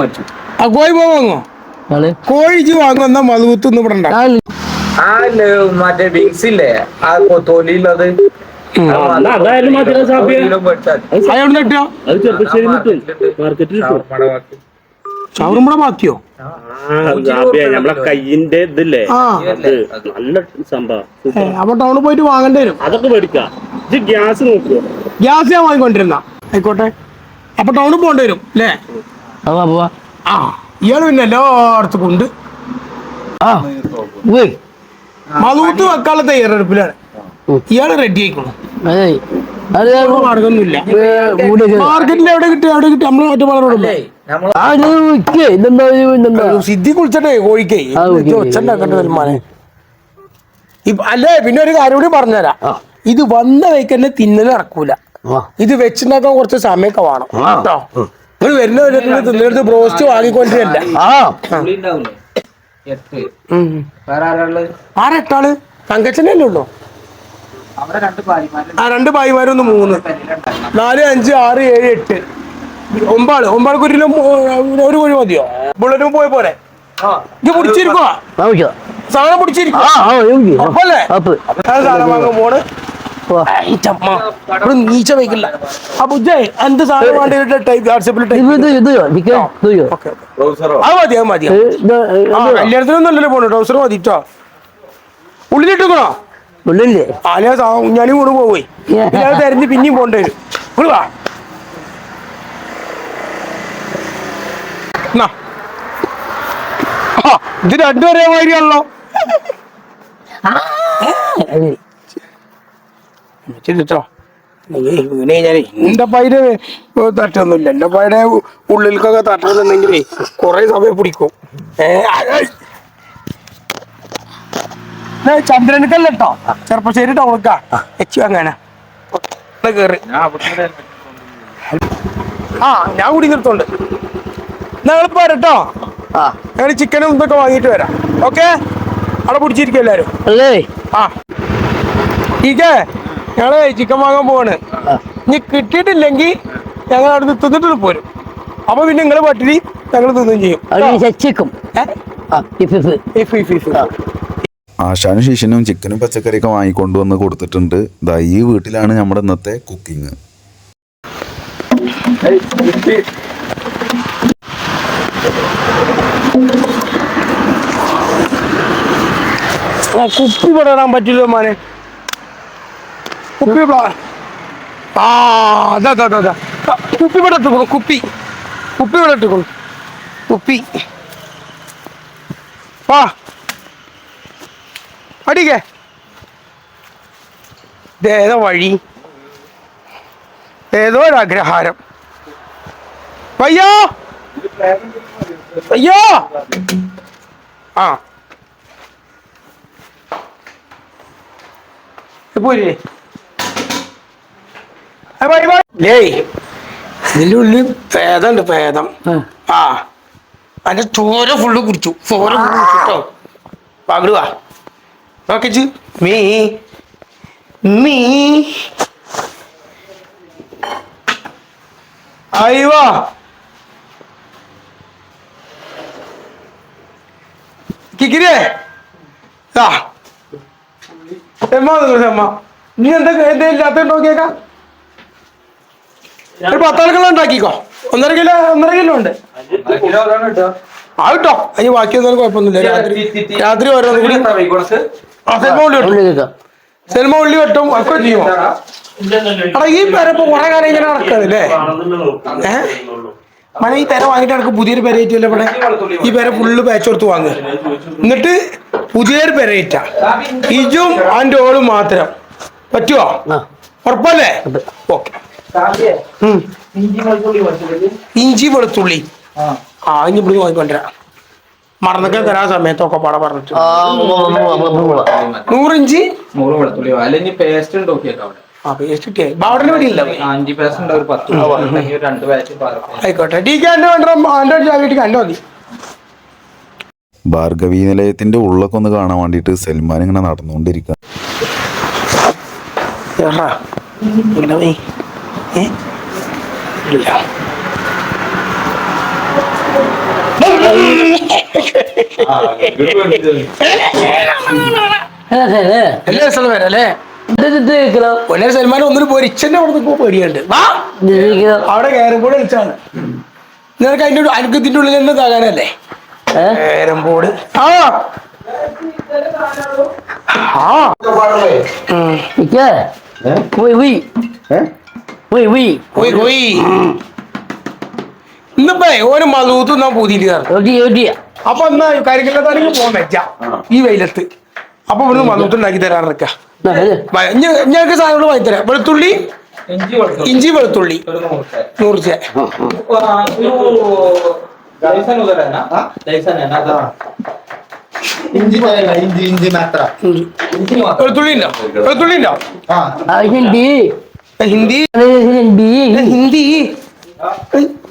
പറ്റും. ആ കോഴി പോ വാങ്ങോ? ആൾ? വാങ്ങുന്ന മധുത്തൊന്നും ഇവിടെ ഉണ്ടാവും ആ മറ്റേ വിങ്സ് ഇല്ലേ? ആ ചവറുമ്പട ബാക്കിയോ നമ്മളെ കയ്യിന്റെ ഇതില്ലേ? നല്ല സംഭവം. അപ്പൊ ടൗണിൽ പോയിട്ട് വാങ്ങേണ്ടി വരും. അതൊക്കെ മേടിക്കാം. ഇത് ഗ്യാസ് നോക്കുവോ ഗ്യാസ് ഞാൻ വാങ്ങിക്കൊണ്ടിരുന്ന. ആയിക്കോട്ടെ. അപ്പൊ ടൗണിൽ പോകേണ്ടി വരും അല്ലേ പോവാ പോവാ. ആ. ഇയാൾ പിന്നെ എല്ലായിടത്തും കൊണ്ട് ആ. പോയി മധുത്ത് വെക്കാനുള്ള തയ്യാറെടുപ്പിലാണ്. ഇയാൾ റെഡി ആയിക്കോളും. അതെ. അത് മാർഗമൊന്നുമില്ല. കൂടെ മാർക്കറ്റിൽ എവിടെ കിട്ടി അവിടെ കിട്ടി. നമ്മൾ ആ ഇത് വിൽക്കേ ഇതെന്താ ഇത്? ഇതെന്താ? സിദ്ധി കുളിച്ചട്ടെ കോഴിക്കേ. ആ, ഓക്കേ, ഓക്കേ. ഒച്ചണ്ടാക്കട്ടെ സൽമാനെ ഇപ്പൊ അല്ലേ? പിന്നെ ഒരു കാര്യം കൂടി പറഞ്ഞുതരാം. ആ. ഇത് വന്ന വൈക്കന്നെ തിന്നൽ നടക്കൂല. ആ. ഇത് വെച്ചുണ്ടാക്കാൻ കുറച്ച് സമയമൊക്കെ വേണം. ആ. കേട്ടോ? നിങ്ങൾ വരുന്ന തിന്നെടുത്ത് ബ്രോസ്റ്റ് വാങ്ങിക്കൊണ്ടിരല്ല ആ. പുളി എട്ടാൾ? ഉള്ളൂ. രണ്ട് ഭാര്യമാരുണ്ട്. ആ രണ്ട് ഭായിമാരൊന്ന് മൂന്ന്. നാല് അഞ്ച് ആറ് ഏഴ് എട്ട്. ഒമ്പാൾ ഒമ്പാൾക്ക് കുരിലും ഒരു കുഴി മതിയോ? ബുള്ളറ്റും പോയ പോലെ ഇത് പിടിച്ചിരിക്കുവാ? സാധനം പിടിച്ചിരിക്കും ആ ആ എനിക്ക് അപ്പല്ലേ? സാധനം വാങ്ങാൻ നീച്ച അപ്പൊ എന്ത് സാധനം വേണ്ടി? ടൈപ്പ് വാട്സപ്പിൽ ഇത് ടൈപ്പ് ഇത് ഇത് നിക്കേ ഇത് ഓക്കെ അത് മതി അത് മതി. ആ അല്ലല്ലോ പോണു ട്രൗസർ മതി കേട്ടോ ഉള്ളിലിട്ടിക്കണോ? ഉള്ളില്ലേ ആലിയ ഞാനും കൂടെ പോയി ഞാൻ തെരഞ്ഞ് പിന്നെയും പോണ്ടി വരും. വാ. എന്നാ. ആ, ഇത് എന്റെ പൈര് തട്ടൊന്നുമില്ല. എന്റെ പൈയുടെ ഉള്ളിൽക്കൊക്കെ തട്ടണമെന്നുണ്ടെങ്കിലേ കുറെ സമയം പിടിക്കും. ചന്ദ്രനക്കല്ലോ കേട്ടോ ചെറുപ്പശ്ശേരി ടൗണക്കാ എച്ചു അങ്ങനെ. കേറി. ആ ഞാൻ കൂടി നിർത്തോണ്ട് ഞങ്ങൾ പോരട്ടോ ആ. ഞങ്ങൾ ചിക്കനും ഇതൊക്കെ വാങ്ങിയിട്ട് വരാം. ഓക്കെ അവിടെ പിടിച്ചിരിക്കും എല്ലാരും. അല്ലേ? ആ. ടീക്കേ ഞങ്ങൾ ചിക്കൻ വാങ്ങാൻ പോവാണ്. ഇനി കിട്ടിയിട്ടില്ലെങ്കിൽ ഞങ്ങൾ അവിടെ നിന്ന് തിന്നിട്ട് പോരും. അപ്പൊ പിന്നെ നിങ്ങൾ പട്ടിണി ഞങ്ങൾ തിന്നുകയും ചെയ്യും. ചച്ചിക്കും. ആശാനും ശിഷ്യനും ചിക്കനും പച്ചക്കറിയൊക്കെ വാങ്ങിക്കൊണ്ടുവന്ന് കൊടുത്തിട്ടുണ്ട്. ദാ ഈ വീട്ടിലാണ് നമ്മുടെ ഇന്നത്തെ കുക്കിംഗ്. ആ, കുപ്പി ഇടാൻ പറ്റില്ല മോനെ. കുപ്പി കുപ്പി ഇവിടെ ഇട്ടുകൊള്ളു കുപ്പി. കുപ്പി ഇവിടെ ഇട്ടുകൊള്ളു കുപ്പി. വാ. അടിക്കേ. ഇതേതോ വഴി. ഏതോ ഒരു അഗ്രഹാരം. പയ്യോ ആ. പോരേ. ലേയ് ഇതിന്റെ ഉള്ളിൽ പേദമുണ്ട് പേദം ആ. അതിന്റെ ചോര ഫുള്ള് കുടിച്ചു. ചോര ഫുള്ള് കുടിച്ചിട്ടോ പകടുവാ നോക്കിച്ച് മീ. മീ. അയ്യോ കിക്കിരേ ആ എമ്മ എമ്മ. നീ എന്താ എന്താ ഇല്ലാത്ത നോക്കിയേക്കാം ഒരു പത്താൾക്കുള്ള ഉണ്ടാക്കിക്കോ. ഒന്നര കിലോ ഒന്നര കിലോ ഉണ്ട്. കിലോ അതിന് ബാക്കി ആ കിട്ടോ. അതിന് ബാക്കിയൊന്നും കുഴപ്പമൊന്നുമില്ല. രാത്രി രാത്രി ഓരോന്നും കൂടി. ആ സെൽമ ഉള്ളി വെട്ടും. സിനിമ സെൽമ ഉള്ളി വെട്ടും. ഒക്കെ ചെയ്യുമോ? എടാ ഈ പേര ഇപ്പൊ കുറെ കാലം ഇങ്ങനെ നടക്കാതല്ലേ ഏഹ് മഴ ഈ പേര വാങ്ങിയിട്ട് നടക്ക് പുതിയൊരു പേര ഏറ്റില്ല ഇവിടെ? ഈ പേര ഫുള്ള് പാച്ച് കൊടുത്ത് വാങ്ങുക എന്നിട്ട് പുതിയൊരു പേര ഇജും ആന്റെ ഓളും മാത്രം. പറ്റുമോ ആ. ഉറപ്പല്ലേ? ഓക്കെ. ഇഞ്ചി വെളുത്തുള്ളി ആ. ഇനി ഇവിടെ വാങ്ങിക്കൊണ്ടിരാ മറന്നൊക്കെ തരാ സമയത്തൊക്കെ പാടെ പറഞ്ഞിട്ട്. നൂറിഞ്ചി നൂറ് വെളുത്തുള്ളി അല്ലെങ്കിൽ പേസ്റ്റ് ഉണ്ട് നോക്കിയേക്കാം ആയിക്കോട്ടെ. ഡി വേണ്ട മതി ഭാർഗവീ നിലയത്തിന്റെ ഉള്ളൊക്കെ ഒന്ന് കാണാൻ വേണ്ടിട്ട് സൽമാൻ ഇങ്ങനെ നടന്നുകൊണ്ടിരിക്കുക ഇല്ല. എല്ലാ സ്ഥലം വരാം അല്ലേ ഒന്നര സൽമാൻ ഒന്നിന് പോയി ഇച്ചന്റെ അവിടെ നിന്ന് പേടിയുണ്ട് അവിടെ കയറുമ്പോൾ ബോർഡ് കളിച്ചാണ് നിനക്ക് അതിന്റെ അനുഗ്രഹത്തിന്റെ ഉള്ളിൽ തന്നെ താകാനല്ലേ കയറുമ്പോട് ആ ആ oui. പോയി പോയി ഇന്നിപ്പേ ഒരു മധൂത്ത് നാ പൂതിയിട്ട്. അപ്പൊ എന്നാ കരിക്കല്ലാത്താണെങ്കിൽ പോകാൻ വെച്ച ഈ വെയിലത്ത്. അപ്പൊ ഇവിടുന്ന് മധൂത്ത് ഉണ്ടാക്കി തരാൻ നിൽക്ക Nah, ada. ഞങ്ങൾക്ക് സാധനങ്ങൾ വാങ്ങി തരാം വെളുത്തുള്ളി ഇഞ്ചി ഇഞ്ചി വെളുത്തുള്ളി. ഒരു നൂറ് ചേ ലൈസൻ ഉദരന ലൈസൻ ഇഞ്ചി ഇഞ്ചി ഇഞ്ചി മാത്ര. ഇഞ്ചി വെളുത്തുള്ളി ഉണ്ടോ? വെളുത്തുള്ളി ഉണ്ടോ? Ah, hindi. Hindi Ano yung hindi? Hindi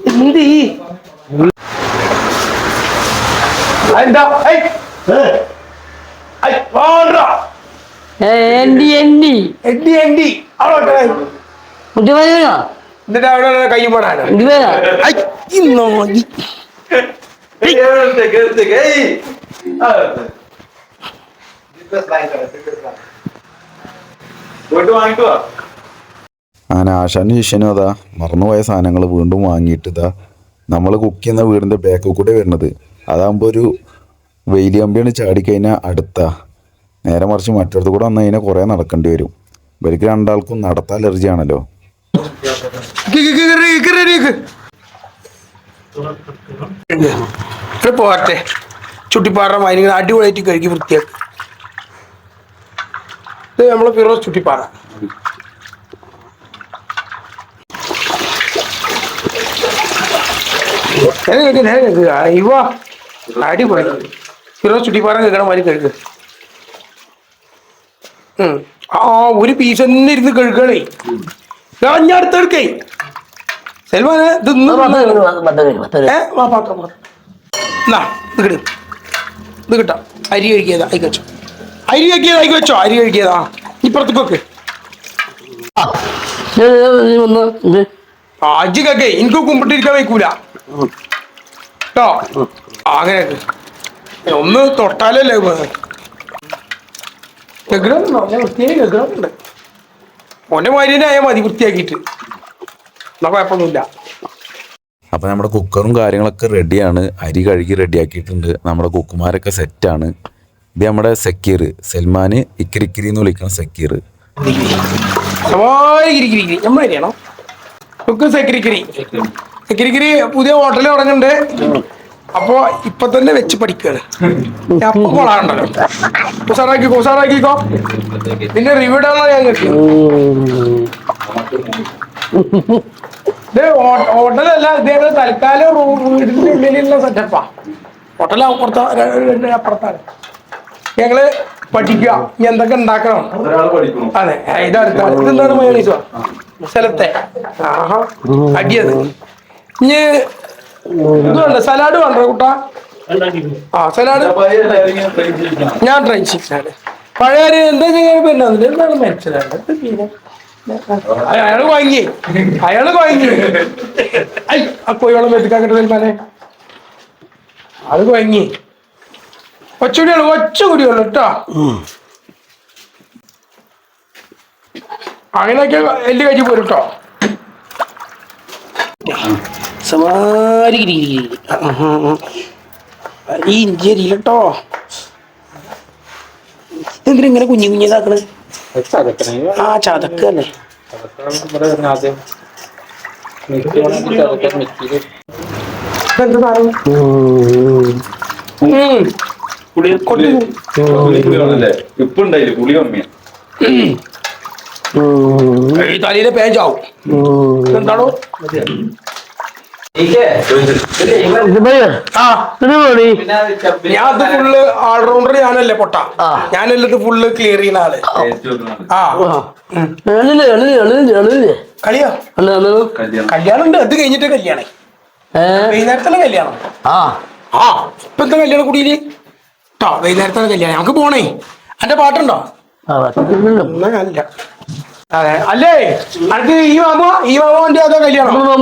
Hindi എന്താ ഐ ഐ വാടാ Eh, hindi, hindi. AD AD അവിടെ Hindi ba yun ah? എന്നിട്ട് അവിടെ കൈ പോടാനോ Hindi ba അങ്ങനെ ആശാനും ശിഷ്യനും അതാ. മറന്നുപോയ സാധനങ്ങൾ വീണ്ടും വാങ്ങിയിട്ട് നമ്മൾ കുക്ക് ചെയ്യുന്ന വീടിന്റെ ബാക്കിൽ കൂടെ വരുന്നത്. അതാകുമ്പോൾ ഒരു കമ്പിയാണ് ചാടിക്കഴിഞ്ഞാൽ അടുത്താ. നേരെ മറിച്ച് മറ്റടുത്ത് കൂടെ വന്നു കഴിഞ്ഞാൽ കുറേ നടക്കേണ്ടി വരും. ഇവർക്ക് രണ്ടാൾക്കും നടത്ത അലർജി ആണല്ലോ. പോട്ടെ. ചുട്ടിപ്പാറ മൈനിങ്ങൾ അടിപൊളിയായിട്ട് കഴുകി വൃത്തിയാക്കി. നമ്മളെ ഫിറോസ് ചുട്ടിപ്പാറ നേരെ കേൾക്ക്. ആ, കേൾക്കണ ഒരു പീസ് തന്നെ ഇരുന്ന് കഴുകണേ ഞാൻ അടുത്തെടുക്കേ അരി എന്നാ ഇത് കിട്ടും അരി കഴിക്കിയതാ വെച്ചോ അരി കഴിച്ചോ അയക്ക് വെച്ചോ അരി കഴിക്കിയതാ ഇപ്പുറത്തേക്ക് വെക്ക് കക്കെ എനിക്ക് കുമ്പിട്ടിരിക്കാൻ വയ്ക്കൂല കേട്ടോ അങ്ങനെ ഒന്ന് തൊട്ടാലല്ലേ ഗഗ്രഹമുണ്ടോ ഞാൻ വൃത്തിയായി ഗഗ്രഹമുണ്ട് ഉണ്ട് മാരിനെ മാര്യനായ മതി വൃത്തിയാക്കിയിട്ട്. എന്നാ കുഴപ്പമൊന്നുമില്ല. അപ്പോൾ നമ്മുടെ കുക്കറും കാര്യങ്ങളൊക്കെ റെഡിയാണ്. അരി കഴുകി റെഡിയാക്കിയിട്ടുണ്ട്. നമ്മുടെ കുക്കുമാരൊക്കെ സെറ്റാണ്. ഇത് നമ്മുടെ സക്കീർ സൽമാന് ഇക്കിരിക്കിരി എന്ന് വിളിക്കണം സക്കീർ. സവാരി കിരിക്കിരി പുതിയ ഹോട്ടലിൽ തുടങ്ങുന്നുണ്ട് അപ്പോ ഇപ്പൊ തന്നെ വെച്ച് പഠിക്കാണ്. പിന്നെ അപ്പൊ കൊളാണ്ടല്ലോ. ഉസാറാക്കിക്കോ ഉസാറാക്കിക്കോ. നിന്റെ റിവ്യൂ ഇടാനുള്ള ഇത് ഹോ- ഹോട്ടലല്ല ഇതേപോലെ തൽക്കാലം വീടിന്റെ ഉള്ളിലുള്ള സെറ്റപ്പാ. ഹോട്ടൽ അപ്പുറത്ത അപ്പുറത്താണ്. ഞങ്ങൾ പഠിക്കുക ഇനി എന്തൊക്കെ ഉണ്ടാക്കണം. അതെ ഇതടുത്താണ് ഇതെന്താണ് മയോണീസോ? സ്ഥലത്തെ. ആഹാ അടിയത്. ഇനി ഇത് വേണ്ട സലാഡ് വേണ്ട കുട്ടാ? ആ സലാഡ്. ഞാൻ ട്രൈ ചെയ്താണ് പഴയ എന്താ ചെയ്യാൻ പിന്നെ എന്താണ് പിന്നെ അയാൾ വാങ്ങി അയാൾ വാങ്ങി ഐ ആ കോഴിവെള്ളം തന്നെ അത് വാങ്ങി ഒച്ചുകൂടിയുള്ളു ഒച്ചുകൂടിയുള്ളു കേട്ടോ. അങ്ങനെയൊക്കെ എല്ല് കഴിച്ച് പോരും കേട്ടോ. സമാരി ഈ ഇഞ്ചി അരിയില്ലട്ടോ എന്തിനാ ഇങ്ങനെ കുഞ്ഞു കുഞ്ഞിതാക്കണ് ആ ചതക്കല്ലേ. തലയിലെ പേജാവും എന്താണോ ഞാൻ ഇത് ഫുള്ള് ഓൾറൗണ്ടർ ഞാനല്ലേ പൊട്ട. ഞാനല്ലേ ഇത് ഫുള്ള് ക്ലിയർ ചെയ്യുന്ന ആൾ. ആ? കളിയാ? കല്യാണം. ഉണ്ട് അത് കഴിഞ്ഞിട്ട് കല്യാണം. വൈകുന്നേരത്തല്ല കല്യാണം. ആ. ഇപ്പൊ എന്താ കല്യാണം കുടിയിൽ കേട്ടോ വൈകുന്നേരത്താണ് കല്യാണം. നമുക്ക് പോണേ. എന്റെ പാട്ടുണ്ടോ? ഞാനില്ല. അതെ. അല്ലേ? അനക്ക് ഈ മാമോ ഈ മാമോന്റെ അതോ കല്യാണം? ba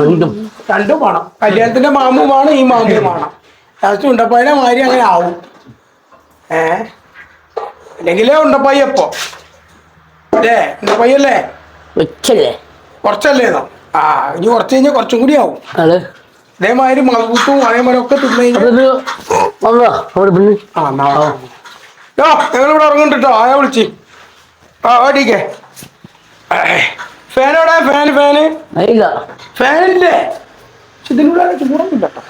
രണ്ടും. വേണം. കല്യാണത്തിന്റെ മാമുമാണ് വേണം ഈ മാമും വേണം. ലാസ്റ്റ് മാരി മാതിരി അങ്ങനെ ആവും. ഏ? അല്ലെങ്കിലേ ഉണ്ടപ്പായി അപ്പോ. അല്ലേ? ഉണ്ടപ്പായി അല്ലേ വെച്ചല്ലേ? കൊറച്ചല്ലേ ആ ഇനി കുറച്ച് കഴിഞ്ഞാൽ കുറച്ചും കൂടി ആവും. അതെ. അതേമാതിരി മലബൂത്തും അതേമാതിരി ഒക്കെ തിന്നു കഴിഞ്ഞാൽ ആ ഇവിടെ ഇറങ്ങുന്നുണ്ട് കേട്ടോ ആയാ വിളിച്ച്? ആ ഓടിക്കേ. ഫാൻ എവിടെ ഫാൻ ഫാന് ഇല്ല. ഫാനില്ലേ? പക്ഷെ ഇതിനുള്ള ചൂടൊന്നുമില്ല കേട്ടോ.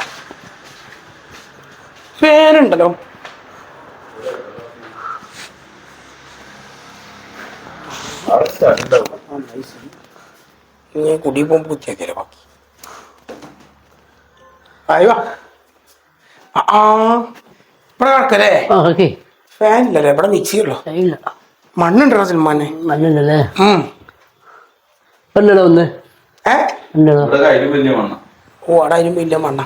ഞാൻ കുടി പോകുമ്പോൾ കുത്തിയാക്കിയല്ലേ ബാക്കി? അയ്യോ ആ. ഇവിടെ കിടക്കല്ലേ? ഫാനില്ലല്ലേ? ഇവിടെ മിക്സി ഉള്ളു? ഇല്ല. മണ്ണുണ്ടോ സിനിമാനെ മണ്ണുണ്ടല്ലേ. ഉണ്ടല്ലോ ഒന്ന്. ഏ? ഉണ്ടല്ലോ ഇവിടെ കയ്യിലും വലിയ മണ്ണ. ഓ അവിടെ അതിനും വലിയ മണ്ണ.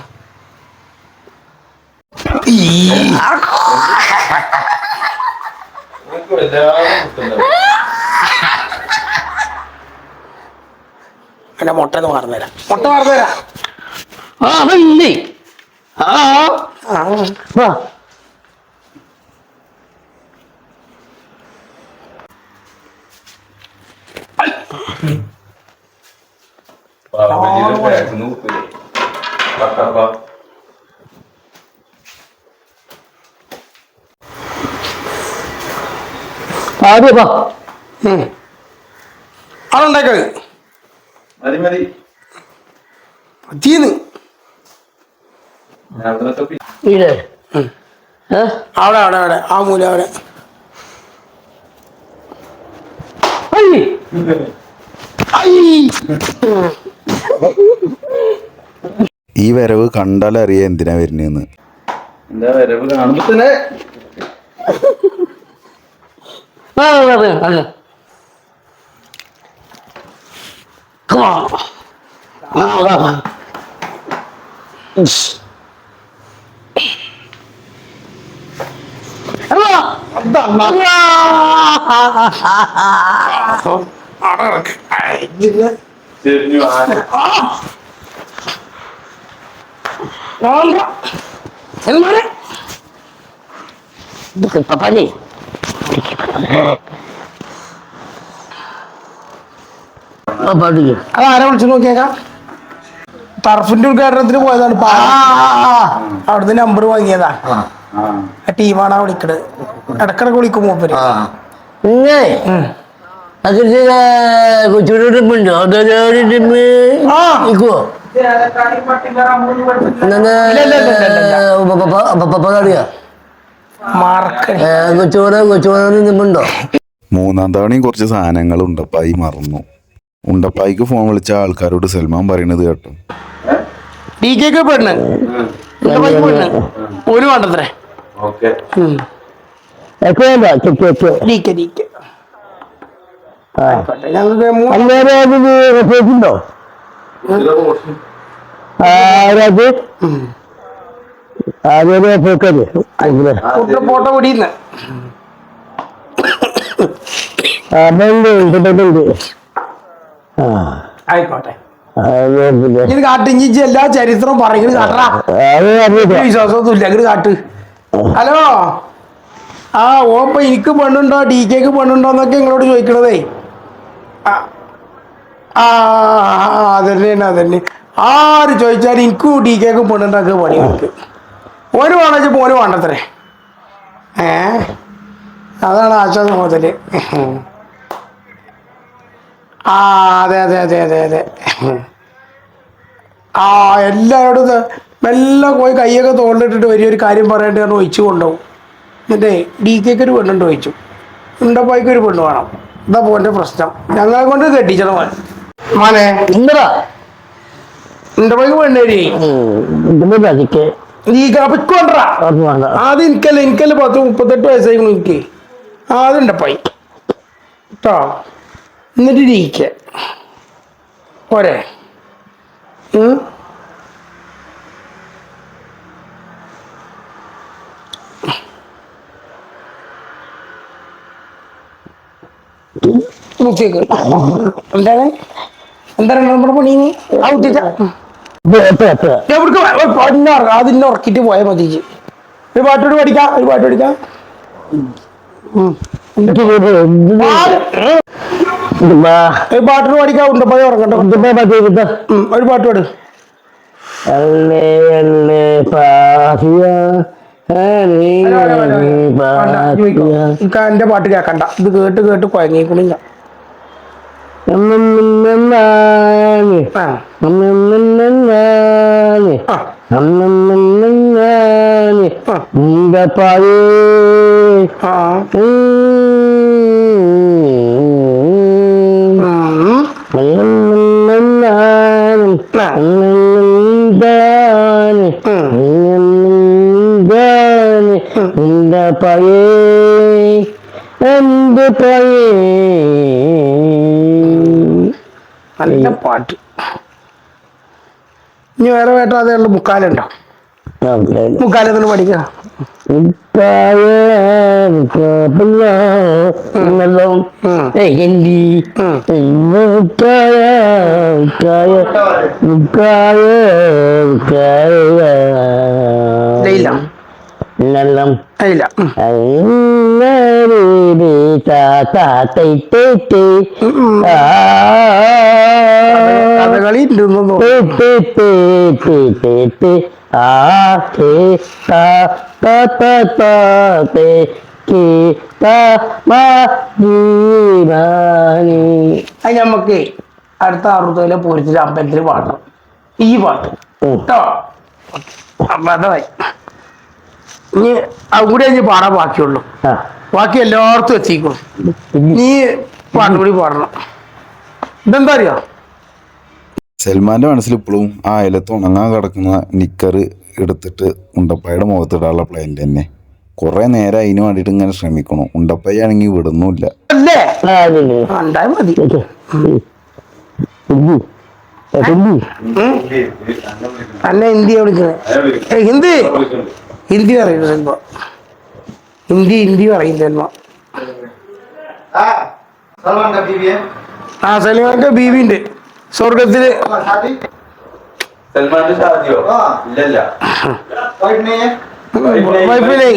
എന്റെ മുട്ട ഒന്ന് മറന്നുതരാം മുട്ട മറന്നുതരാം ആ ആ. ആ ആ വാ ആദ്യം വാ ഉം. അതുണ്ടാക്കത് മതി മതി മതിയെന്ന് അവിടെ അവിടെ അവിടെ. ആ മൂല അവിടെ അയ്യേ ഈ വരവ് കണ്ടാൽ അറിയാം എന്തിനാ വരുന്നതെന്ന് എന്താ വരവ് കാണുമ്പോ തന്നെ. ആ അതെ അതെ ആരാ വിളിച്ചു നോക്കിയേക്കാം? ടർഫിന്റെ ഉദ്ഘാടനത്തിന് പോയതാണ് അവിടുന്ന് നമ്പർ വാങ്ങിയതാ. ആ ടീമാണാ വിളിക്കണത്? ഇടക്കിടക്ക് വിളിക്കും മൂപ്പര്. അതിന്റെ കൊച്ചുകൂടെ ഉണ്ടോ അതൊരു ആ. നിൽക്കുവോ അറിയാ മാർക്കണി കൊച്ചുകൂടെ കൊച്ചുകൂടെ നിന്നുണ്ടോ മൂന്നാം തവണയും കുറച്ച് സാധനങ്ങൾ ഉണ്ടപ്പായി മറന്നു. ഉണ്ടപ്പായിക്ക് ഫോൺ വിളിച്ച ആൾക്കാരോട് സൽമാൻ പറയണത് കേട്ടോ. ഡി കെക്ക് പെണ്ണ്. ഒരു വേണ്ടത്രേ? Okay. D K D K ഞങ്ങൾക്ക് മൂന്ന് അന്നേരം ഉണ്ടോ? ആരാത്? ഫോട്ടോ പിടിയുന്ന. ആ ആയിക്കോട്ടെ. എല്ലാ ചരിത്രവും പറയുന്നത് കാട്ടറാ. വിശ്വാസമൊന്നും ഇല്ല കാട്ട്. ഹലോ? ആ ഓപ്പ ഇപ്പൊ എനിക്ക് പെണ്ണുണ്ടോ? ഡി കെക്ക് പെണ്ണുണ്ടോ എന്നൊക്കെ നിങ്ങളോട് ചോദിക്കണതേ. ആ അതന്നെയാണ് അതന്നെ ആര് ചോദിച്ചാലും എനിക്കും ഡി കെക്ക് പെണ്ണുണ്ടാക്കുക പണി എനിക്ക് ഓന് വേണമെങ്കിൽ ഒരു വേണ്ടത്രേ. ഏ? അതാണ് ആശ്വാസം മുതൽ ആ അതെ അതെ അതെ അതെ അതെ. ആ എല്ലാവരോടും മെല്ലെ പോയി കൈയൊക്കെ തോളിലിട്ടിട്ട് വലിയൊരു കാര്യം പറയേണ്ടി ഒഴിച്ചു കൊണ്ടുപോകും. എന്നിട്ടേ ഡി കെക്ക് ഒരു പെണ്ണുണ്ട് ചോദിച്ചു ഉണ്ടപ്പോയ്ക്ക് ഒരു പെണ്ണ് വേണം. ഇതാ പോന്റെ പ്രശ്നം. ഞങ്ങളെ കൊണ്ട് കെട്ടിച്ചണം മോൻ മോനെ. എന്താ പെണ്ണേരി നീ കപ്പിക്കൊണ്ടാ അത് വേണ്ട. ആദ്യം എനിക്കല്ല എനിക്കല്ല പത്ത് മുപ്പത്തെട്ട് വയസ്സായി എനിക്ക്. ആദ്യം പൈ. കേട്ടോ എന്നിട്ട് ഡി കെ പോരെ ഉം? മുത്തിയേക്ക് എന്താണ്? എന്താണ് നമ്മുടെ പണി ആ കുത്തിച്ച എത്ര എത്ര എവിടേക്ക് വ- ഒരു പാട്ടിനെ ഉറ- അതിനെ ഉറക്കിട്ട് പോയാൽ മതി. ഒരു പാട്ടോട് പഠിക്കാം ഒരു പാട്ട് പഠിക്കാം. ഒരു പാട്ടോട് പഠിക്കാം ഉണ്ടപ്പോഴേ ഉറങ്ങട്ടോ. ഒരു പാട്ട് പാട്. അല്ലേ അല്ലേ പാഹിയ എന്റെ പാട്ട് കേക്കണ്ട. ഇത് കേട്ട് കേട്ട് കുഴങ്ങിക്കുണില്ല ആ. ആ. വേറെ വേട്ട അതേ ഉള്ളു. മുക്കാലുണ്ടോ? മുക്കാലെന്ന് പഠിക്കാം. ഹിന്ദി ഇല്ല. ഇല്ല. കഥകളി അത് നമുക്ക് അടുത്ത അറുപതിലെ പൂരത്തിൽ അമ്പലത്തിൽ പാടണം. ഈ പാട്ട്. കേട്ടോ? അപ്പൊ അതായി. ഇനി അവിടെ കൂടി കഴിഞ്ഞ് പാടാൻ ബാക്കിയുള്ളൂ. ബാക്കി എല്ലായിടത്തും എത്തിക്കും. നീ പാട്ടുകൂടി പാടണം. ഇതെന്താ അറിയോ? സൽമാന്റെ മനസ്സിൽ ഇപ്പോഴും ആ അയലത്ത് ഉണങ്ങാൻ കിടക്കുന്ന നിക്കർ എടുത്തിട്ട് ഉണ്ടപ്പായുടെ മുഖത്തിടാനുള്ള പ്ലാൻ തന്നെ. കുറെ നേരം അതിന് വേണ്ടിട്ട് ഇങ്ങനെ ശ്രമിക്കണം. ഉണ്ടപ്പായി ആണെങ്കിൽ വിടുന്നുമില്ല. അല്ലേ? ഉണ്ടായ മതി. അന്നെ ഹിന്ദി വിളിക്കുന്നത് ഹിന്ദി ഹിന്ദി പറയുന്നു സെൽമ ഹിന്ദി ഹിന്ദി പറയും സെൽമ ആ സൽമാന്റെ ബീവി ഉണ്ട് സ്വർഗത്തില് സൽമാന്റെ ഷാദിയോ ഇല്ലല്ല वाइफ नहीं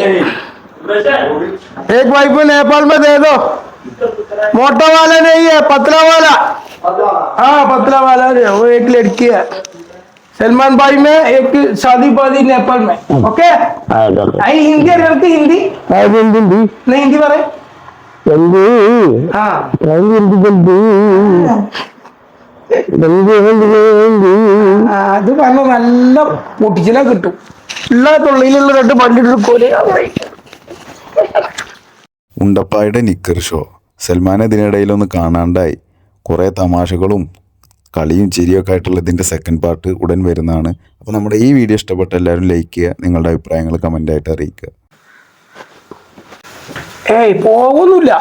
एक वाइफ नेपाल में दे दो मोटा वाला नहीं है पतला वाला हाँ पतला वाला है वो एक लड़की है सलमान भाई में एक शादी पादी नेपाल में ओके आई हिंदी अगर हिंदी नहीं हिंदी बारे हाँ ആ, അത് പറഞ്ഞ നല്ല പൊട്ടിച്ചില കിട്ടും ഉള്ള തൊള്ളിയിലുള്ള രണ്ട് പണ്ടിട്ട് ഉണ്ടപ്പായുടെ നിക്കർ ഷോ സൽമാൻ ഇതിനിടയിലൊന്ന് കാണാണ്ടായി കുറേ തമാശകളും കളിയും ചിരിയൊക്കെ ആയിട്ടുള്ള ഇതിന്റെ സെക്കൻഡ് പാർട്ട് ഉടൻ വരുന്നതാണ്. അപ്പോൾ നമ്മുടെ ഈ വീഡിയോ ഇഷ്ടപ്പെട്ട എല്ലാവരും ലൈക്ക് ചെയ്യുക നിങ്ങളുടെ അഭിപ്രായങ്ങൾ കമന്റായിട്ട് അറിയിക്കുക. ഏയ് പോകുന്നില്ല